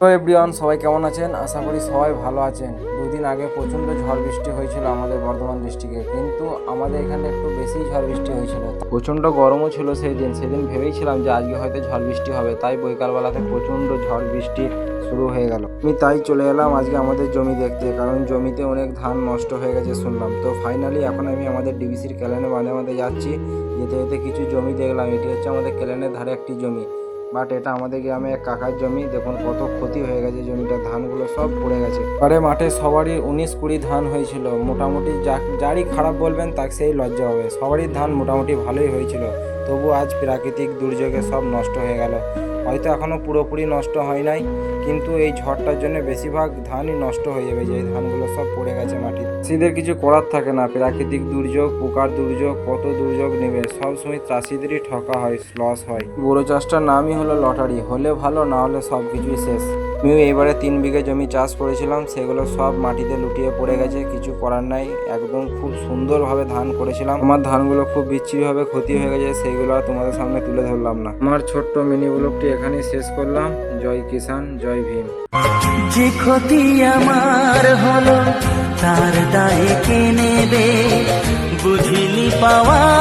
তো এভরিওয়ান সবাই কেমন আছেন? আশা করি সবাই ভালো আছেন। দুদিন আগে প্রচণ্ড ঝড় বৃষ্টি হয়েছিল আমাদের বর্ধমান ডিস্ট্রিক্টে কিন্তু আমাদের এখানে একটু বেশি ঝড় বৃষ্টি হয়েছিল। প্রচণ্ড গরমও ছিল সেই দিন সেদিন ভেবেইছিলাম যে আজকে হয়তো ঝড় বৃষ্টি হবে, তাই বৈকালবেলাতে প্রচণ্ড ঝড় বৃষ্টি শুরু হয়ে গেল। আমি তাই চলে এলাম আজকে আমাদের জমি দেখতে, কারণ জমিতে অনেক ধান নষ্ট হয়ে গেছে শুনলাম। তো ফাইনালি এখন আমি আমাদের ডিবিসির ক্যালেনে মাঝে মাঝে যাচ্ছি। যেতে যেতে কিছু জমি দেখলাম। এটি হচ্ছে আমাদের ক্যালেনের ধারে একটি জমি। বাট এটা আমাদের গ্রামে এক কাকার জমি। দেখুন কত ক্ষতি হয়ে গেছে জমিটা, ধানগুলো সব পড়ে গেছে। পরে মাঠে সবারই উনিশ কুড়ি ধান হয়েছিল। মোটামুটি যা, যারই খারাপ বলবেন তাকে সেই লজ্জা হবে। সবারই ধান মোটামুটি ভালোই হয়েছিল। তবু আজ প্রাকৃতিক দুর্যোগে সব নষ্ট হয়ে গেল। হয়তো এখনও পুরোপুরি নষ্ট হয় নাই, কিন্তু এই ঝড়টার জন্য বেশিরভাগ ধানই নষ্ট হয়ে যাবে যে ধানগুলো সব পড়ে গেছে মাটিতে। চাষিদের কিছু করার থাকে না, প্রাকৃতিক দুর্যোগ, পোকার দুর্যোগ, কত দুর্যোগ নেবে, সব সময় চাষিদেরই ঠকা হয় লস হয়। বড় চাষটার নামই হলো লটারি, হলে ভালো, না হলে সব কিছুই শেষ। আমিও এবারে তিন বিঘে জমি চাষ করেছিলাম, সেগুলো সব মাটিতে লুটিয়ে পড়ে গেছে, কিছু করার নাই, একদম খুব সুন্দরভাবে ধান করেছিলাম। আমার ধানগুলো খুব বিচ্ছিরিভাবে ক্ষতি হয়ে গেছে, সেইগুলো আর তোমাদের সামনে তুলে ধরলাম না। আমার ছোট্ট মিনি ব্লগটি এখানেই শেষ করলাম, জয় কিষান জয় ভীম। যে ক্ষতি আমার হলো, তার দায় কে নেবে? বুঝিনি পাওয়ার আগে সবই যে